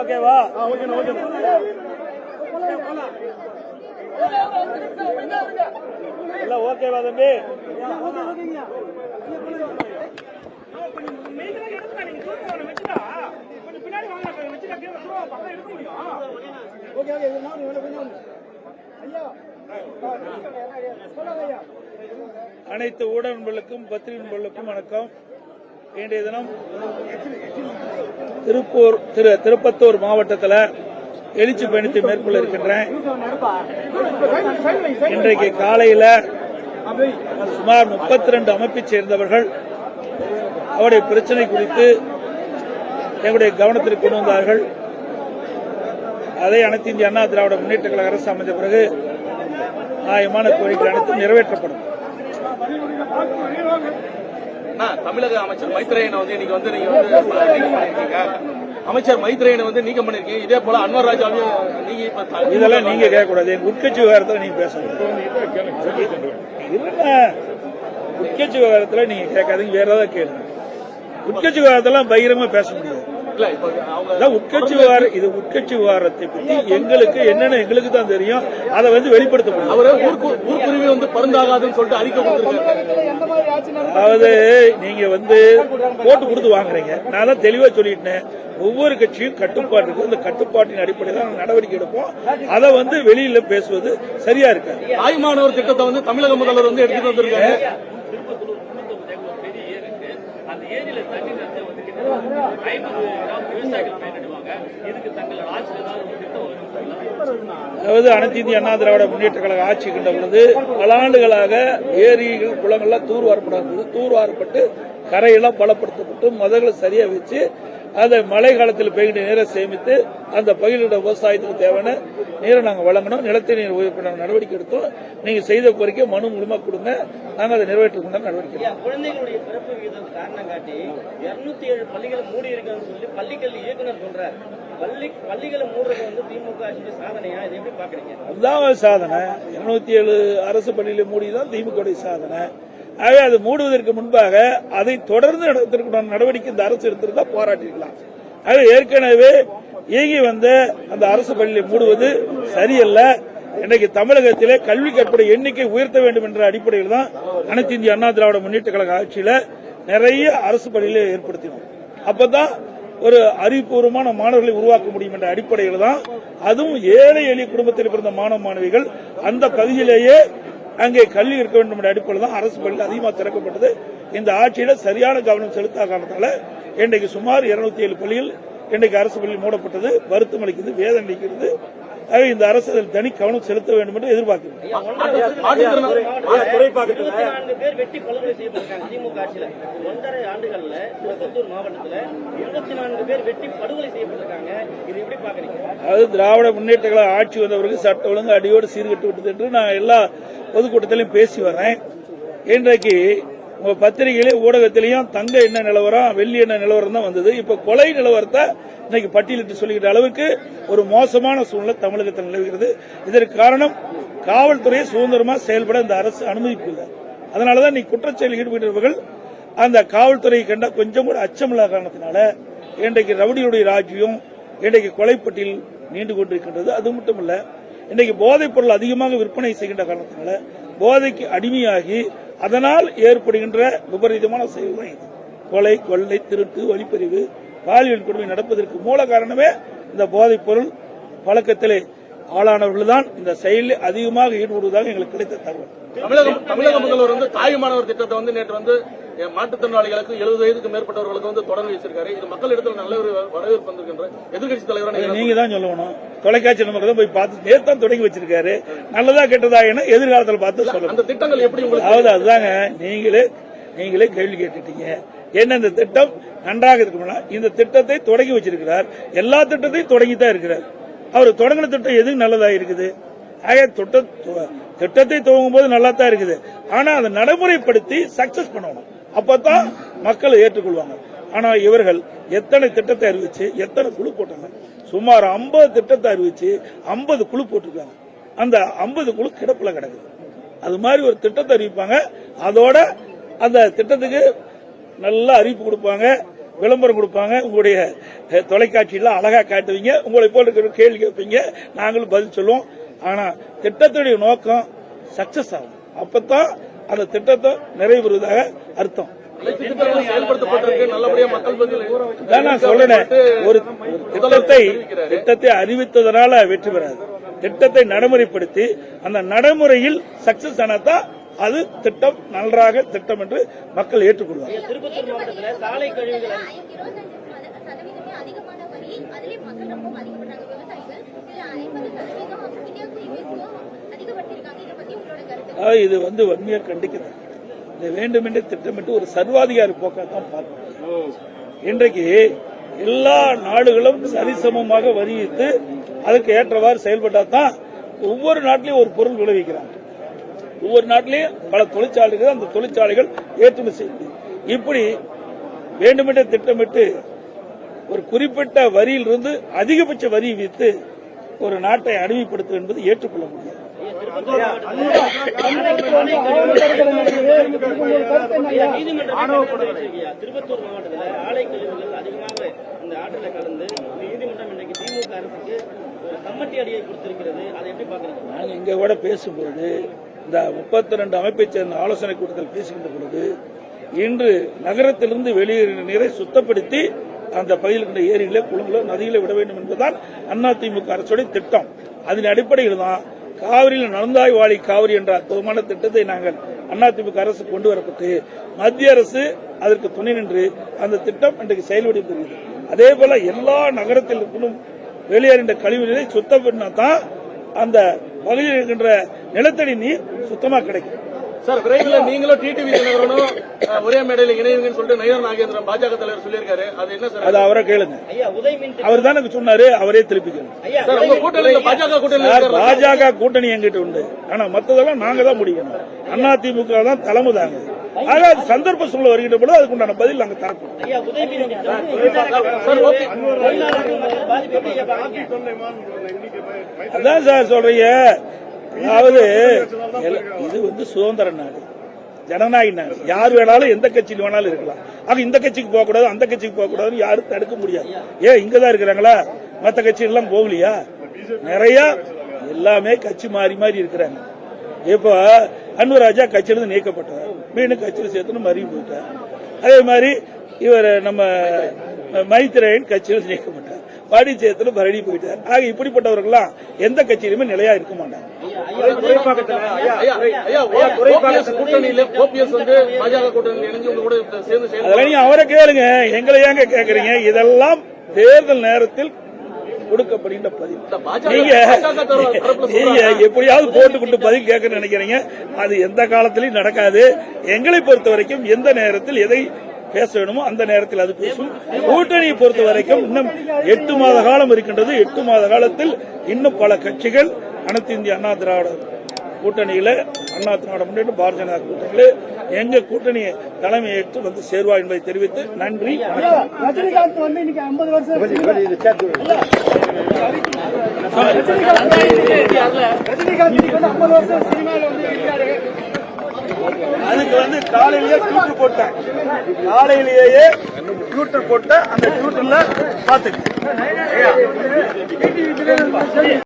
ஓகேவா okay okay இல்ல ஓகேவா தம்பி. அனைத்து ஊடக நண்பர்களுக்கும் பத்திரிகை நண்பர்களுக்கும் வணக்கம். இன்றைய தினம் திருப்பூர் திரு திருப்பத்தூர் மாவட்டத்தில் எழுச்சி பயணத்தை மேற்கொள்ள இருக்கின்றேன். இன்றைக்கு காலையில் சுமார் முப்பத்தி ரெண்டு அமைப்பைச் சேர்ந்தவர்கள் அவருடைய பிரச்சனை குறித்து எங்களுடைய கவனத்திற்கு கொண்டு வந்தார்கள். அதை அனைத்து இந்திய அண்ணா திராவிட முன்னேற்ற கழக அரசு அமைந்த பிறகு நியாயமான கோரிக்கை அனைத்தும் நிறைவேற்றப்படும். தமிழக அமைச்சர் மைத்ரேயனை வந்து இன்னைக்கு வந்து நீங்க வந்து அமைச்சர் மைத்ரேயனை வந்து நீக்கம் பண்ணிருக்கீங்க இதே போல அன்வர் ராஜாவையும் நீங்க இதெல்லாம் நீங்க கேட்க கூடாது எங்க உட்கட்சி விவகாரத்தில் நீங்க பேசணும். இல்ல உட்கட்சி விவகாரத்தில் நீங்க கேட்காதீங்க. வேற ஏதாவது கேளுங்க. உட்கட்சி விவகாரத்தெல்லாம் பகிரமா பேச முடியாது. உட்கட்சி விவகாரம் இது உட்கட்சி விவகாரத்தை பத்தி எங்களுக்கு என்னன்னு எங்களுக்கு தான் தெரியும். அதை வந்து வெளிப்படுத்த முடியும். அவரு ஊர்க்கு ஊர்க்குருவி வந்து பருந்தாகாதுன்னு சொல்லிட்டு அறிக்கை அதாவது நீங்க வந்து போட்டு கொடுத்து வாங்குறீங்க. நான் தான் தெளிவா சொல்லிட்டேன். ஒவ்வொரு கட்சியும் கட்டுப்பாடு இருக்கு. அந்த கட்டுப்பாட்டின் அடிப்படையில் நடவடிக்கை எடுப்போம். அதை வந்து வெளியில பேசுவது சரியா இருக்காது. தாய்மானவர் திட்டத்தை வந்து தமிழக முதல்வர் வந்து எடுத்துட்டு வந்திருக்காரு அந்த ஏரியில தண்ணி நிறைய வந்து கிட்டத்தட்ட ஐம்பது கிராம் விவசாயிகள் பயனிடுவாங்க இதுக்கு தங்கள் ஆட்சியில் ஏதாவது ஒரு திட்டம் வரும் அதாவது அனைத்து இந்திய அண்ணா திராவிட முன்னேற்ற கழக ஆட்சி கண்ட பொழுது பல ஆண்டுகளாக ஏரிகள் குளங்கள்லாம் தூர்வாரப்படாது. தூர்வாரப்பட்டு கரையெல்லாம் பலப்படுத்தப்பட்டு முதல்ல சரியா வச்சு அதை மழை காலத்தில் பெய்கின்ற நீரை சேமித்து அந்த பயிரிட விவசாயத்துக்கு தேவையான நீரை நாங்கள் வழங்கணும். நிலத்தடி நீர் உயர்வு நடவடிக்கை எடுத்தோம். நீங்க செய்த கோரிக்கை மனு மூலமா கொடுங்க. நாங்கள் அதை நிறைவேற்றுக்கு நடவடிக்கை. குழந்தைகளுடைய பிறப்பு விகிதம் காரணம் காட்டி 207 ஏழு பள்ளிகளை மூடி இருக்குன்னு சொல்லி பள்ளிக்கல்வி இயக்குனர் சொல்றாரு. பள்ளி பள்ளிகளை மூடுறது வந்து திமுக ஆட்சியுடைய சாதனையா? இதை எப்படி பாக்குறீங்க அதுதான் சாதனை. இருநூத்தி ஏழு அரசு பள்ளியில மூடிதான் திமுக சாதனை. ஆகவே அது மூடுவதற்கு முன்பாக அதை தொடர்ந்து நடத்திருக்கணும் நடவடிக்கை இந்த அரசு எடுத்திருந்தா போராட்டிருக்கலாம் ஆகவே ஏற்கனவே இயங்கி வந்த அந்த அரசு பள்ளியை மூடுவது சரியல்ல. இன்றைக்கு தமிழகத்திலே கல்வி கற்பனை எண்ணிக்கை உயர்த்த வேண்டும் என்ற அடிப்படையில் தான் அனைத்து இந்திய அண்ணா திராவிட முன்னேற்ற கழக ஆட்சியில நிறைய அரசு பள்ளிகளை ஏற்படுத்தினோம். அப்பதான் ஒரு அறிவுபூர்வமான மாணவர்களை உருவாக்க முடியும் என்ற அடிப்படையில் தான் அதுவும் ஏழை எளிய குடும்பத்தில் பிறந்த மாணவ மாணவிகள் அந்த பகுதியிலேயே அங்கே கல்வி இருக்க வேண்டும் என்ற அடிப்படையில் தான் அரசு பள்ளி அதிகமாக திறக்கப்பட்டது. இந்த ஆட்சியில சரியான கவனம் செலுத்தாத காரணத்தால இன்றைக்கு சுமார் இருநூத்தி ஏழு பள்ளிகள் இன்றைக்கு அரசு பள்ளி மூடப்பட்டது. வருத்தம் அளிக்கிறது வேதனை அளிக்கிறது. ஆகவே இந்த அரசு அதில் தனி கவனம் செலுத்த வேண்டும் என்று எதிர்பார்க்கிறோம். அதாவது திராவிட முன்னேற்ற கழக ஆட்சி வந்தவருக்கு சட்ட ஒழுங்கு அடியோடு சீர்கட்டு விட்டது என்று நான் எல்லா பொதுக்கூட்டத்திலையும் பேசி வரேன். இன்றைக்கு உங்க பத்திரிகையிலே ஊடகத்திலையும் தங்க என்ன நிலவரம் வெள்ளி என்ன நிலவரம் தான் வந்தது. இப்ப கொலை நிலவரத்தை இன்னைக்கு பட்டியலிட்டு சொல்லிக்கிற அளவுக்கு ஒரு மோசமான சூழ்நிலை தமிழகத்தில் நிலவுகிறது. இதற்கு காரணம் காவல்துறையை சுதந்திரமா செயல்பட இந்த அரசு அனுமதிப்பில்லை அதனாலதான் நீ குற்றச்செயலில் ஈடுபட்டவர்கள் அந்த காவல்துறையை கண்ட கொஞ்சம் கூட அச்சமில்லாத காரணத்தினால இன்றைக்கு ரவுடியுடைய ராஜ்யம் இன்றைக்கு கொலைப்பட்டியல் நீண்டு கொண்டிருக்கின்றது. அது மட்டுமல்ல இன்றைக்கு போதைப் பொருள் அதிகமாக விற்பனை செய்கின்ற காரணத்தினால போதைக்கு அடிமையாகி அதனால் ஏற்படுகின்ற விபரீதமான செயல் தான் இது. கொலை கொள்ளை திருட்டு வழிப்பறிவு பாலியல் கொடுமை நடப்பதற்கு மூல காரணமே இந்த போதைப் பொருள். பழக்கத்திலே ஆளானவர்கள்தான் இந்த செயலில் அதிகமாக ஈடுபடுவதாக எங்களுக்கு கிடைத்த தகவல். தமிழகம் தமிழக முதல்வர் வந்து தாயுமானவர் திட்டத்தை வந்து நேற்று வந்து மாற்றுத்திறனாளிகளுக்கு எழுபது வயதுக்கு மேற்பட்டவர்களுக்கு வந்து தொடர்ந்து வச்சிருக்காரு. இது மக்கள் இடத்துல நல்ல ஒரு வரவேற்பு வந்திருக்கின்ற எதிர்கட்சி தலைவரான நீங்க தான் சொல்லணும். தொலைக்காட்சி நமக்கு தான் போய் பார்த்து நேத்து தான் தொடங்கி வச்சிருக்காரு. நல்லதா கெட்டதா என எதிர்காலத்தில் பார்த்து சொல்லணும். அந்த திட்டங்கள் எப்படி உங்களுக்கு அதாவது அதுதாங்க நீங்களே நீங்களே கேள்வி கேட்டுட்டீங்க. என்ன இந்த திட்டம்? நன்றாக இருக்கும்னா இந்த திட்டத்தை தொடங்கி வச்சிருக்கிறார். எல்லா திட்டத்தையும் தொடங்கி தான் இருக்கிறார். அவர் தொடங்கின திட்டம் எது நல்லதா இருக்குது? ஆக திட்ட திட்டத்தை துவங்கும் போது நல்லா தான் இருக்குது. ஆனா அதை நடைமுறைப்படுத்தி சக்சஸ் பண்ணணும். அப்பதான் மக்கள் ஏற்றுக்கொள்வாங்க. ஆனா இவர்கள் எத்தனை திட்டத்தை அறிவிச்சு எத்தனை குழு போட்டாங்க? சுமார் 50 திட்டத்தை அறிவிச்சு 50 குழு போட்டிருக்காங்க. அந்த 50 குழு கிடப்புல கிடக்குது. அது மாதிரி ஒரு திட்டத்தை அறிவிப்பாங்க. அதோட அந்த திட்டத்துக்கு நல்ல அறிவிப்பு கொடுப்பாங்க விளம்பரம் கொடுப்பாங்க. உங்களுடைய அஹ், தொலைக்காட்சியில அழகா காட்டுவீங்க. உங்களை போல இருக்கிற கேள்வி கேட்பீங்க. நாங்களும் பதில் சொல்லுவோம். ஆனா திட்டத்துடைய நோக்கம் சக்சஸ் ஆகும். அப்பதான் அந்த திட்டத்தை நிறைவேறுவதாக அர்த்தம். அனைத்து திட்டங்களும் செயல்படுத்தப்பட்டிருக்கு நல்லபடியா மக்கள் பதில் தான் நான் சொல்றேன் ஒரு திட்டத்தை திட்டத்தை அறிவித்ததனால வெற்றி பெறாது. திட்டத்தை நடைமுறைப்படுத்தி அந்த நடைமுறையில் சக்சஸ் ஆனாதான் அது திட்டம் நன்றாக திட்டம் என்று மக்கள் ஏற்றுக்கொள்வார் திருப்பத்தூர் மாவட்டத்துல சாலை கழிவுகள் இருபத்தஞ்சு இதை வந்து வன்மையா கண்டிக்கிறது இதை வேண்டுமென்றே திட்டமிட்டு ஒரு சர்வாதிகாரி போக்காத்தான் பார்க்கணும். இன்றைக்கு எல்லா நாடுகளும் சரிசமமாக வரி விதித்து அதுக்கு ஏற்றவாறு செயல்பட்டாதான் ஒவ்வொரு நாட்டிலையும் ஒரு பொருள் விளைவிக்கிறாங்க. ஒவ்வொரு நாட்டிலையும் பல தொழிற்சாலைகள் அந்த தொழிற்சாலைகள் ஏற்றுமதி செய்யுது இப்படி வேண்டுமென்றே திட்டமிட்டு ஒரு குறிப்பிட்ட வரியிலிருந்து அதிகபட்ச வரி விதித்து ஒரு நாட்டை அடிமைப்படுத்துவது என்பது ஏற்றுக்கொள்ள முடியாது? திருப்பத்தூர் மாவட்டத்துல ஆலை கழிவுகள் அதிகமாக இந்த கலந்து நீதிமன்றம் திமுக அரசுக்கு கம்மட்டி அடியை கொடுத்திருக்கிறது அதை எப்படி கூட பேசும்பொழுது இந்த முப்பத்தி ரெண்டு அமைப்பை சேர்ந்த ஆலோசனை கூட்டத்தில் பேசுகின்ற பொழுது இன்று நகரத்திலிருந்து வெளியேறின நீரை சுத்தப்படுத்தி அந்த பகுதியில் இருக்கின்ற ஏரிகளே குளங்களோ நதிகளை விட வேண்டும் என்பதுதான் அதிமுக அரசுடைய திட்டம். அதன் அடிப்படையில் தான் காவிரியில் நடந்தாய் வாழி காவிரி என்ற அற்புதமான திட்டத்தை நாங்கள் அதிமுக அரசு கொண்டு வரப்பட்டு மத்திய அரசு அதற்கு துணை நின்று அந்த திட்டம் இன்றைக்கு செயல்படுத்தி அதே போல எல்லா நகரத்தில் இருக்கணும் வெளியேறின்ற கழிவு நீரை சுத்தம் பண்ணா தான் அந்த பகுதியில் இருக்கின்ற நிலத்தடி நீர் சுத்தமா கிடைக்கும். சார் விரைவில் நீங்களும் டிடிவி தினகரனும் ஒரே மேடையில் இணைவீங்கன்னு சொல்லிட்டு நயினார் நாகேந்திரன் பாஜக தலைவர் சொல்லியிருக்காரு. அது என்ன சார்? அது அவரை கேளுங்க. அவர் தான் எனக்கு சொன்னாரு அவரே திருப்பிக்கணும் ஐயா சார் உங்க கூட்டணியில பாஜக இருக்கிற பாஜக கூட்டணி எங்கிட்ட உண்டு. ஆனா மத்ததெல்லாம் நாங்க தான் முடிக்கணும் அதிமுக தான் தலைமை தாங்க ஆக அது சந்தர்ப்ப சூழல் வருகின்ற பொழுது அதுக்குண்டான பதில் நாங்க தரப்போம்? அதான் சார் சொல்றீங்க. அதாவது இது வந்து சுதந்திர நாடு. ஜனநாயக நாடு. யார் வேணாலும் எந்த கட்சியில் வேணாலும் இருக்கலாம். ஆக இந்த கட்சிக்கு போக கூடாது அந்த கட்சிக்கு போக கூடாதுன்னு யாரும் தடுக்க முடியாது. ஏன் இங்கதான் இருக்கிறாங்களா? மற்ற கட்சி எல்லாம் போகலையா? நிறைய எல்லாமே கட்சி மாறி மாறி இருக்கிறாங்க. இப்போ அன்புராஜா கட்சியிலிருந்து நீக்கப்பட்டார். மீண்டும் கட்சியில் சேர்த்துன்னு மறி போயிட்டார். அதே மாதிரி இவர் நம்ம மைத்திரேயன் கட்சியில் நீக்கப்பட்டார் பாண்டிச்சேரத்துல பரடி போயிட்டார். ஆக இப்படிப்பட்டவர்கள்லாம் எந்த கட்சியிலுமே நிலையா இருக்க மாட்டாங்க. அதெல்லாம் நீங்க அவரை கேளுங்க. எங்களை ஏங்க கேக்குறீங்க? இதெல்லாம் தேர்தல் நேரத்தில் கொடுக்கப்படுகின்ற பதில் நீங்க நீங்க. எப்படியாவது போட்டுக்கிட்டு பதில் கேட்க நினைக்கிறீங்க. அது எந்த காலத்திலையும் நடக்காது. எங்களை பொறுத்த வரைக்கும் எந்த நேரத்தில் எதை பேச வேணுமோ அந்த நேரத்தில் அது பேசும். கூட்டணியை பொறுத்த வரைக்கும் இன்னும் எட்டு மாத காலம் இருக்கின்றது. எட்டு மாத காலத்தில் இன்னும் பல கட்சிகள் அனைத்து இந்திய அண்ணா திராவிட கூட்டணியில அண்ணா திராவிட முன்னேற்ற பாரதிய ஜனதா கூட்டணியில எங்க கூட்டணியை தலைமையேற்று வந்து சேருவா என்பதை தெரிவித்து நன்றி. ரஜினிகாந்த் வந்து இன்னைக்கு 50 வருஷம் ரஜினிகாந்த் இன்னைக்கு வந்து 50 வருஷம் சினிமால வந்து இருக்காரு அதுக்கு வந்து காலையிலேயே டியூட்டர் போட்டேன். காலையிலேயே டியூட்டர் போட்ட அந்த டியூட்டர்ல பாத்துக்க.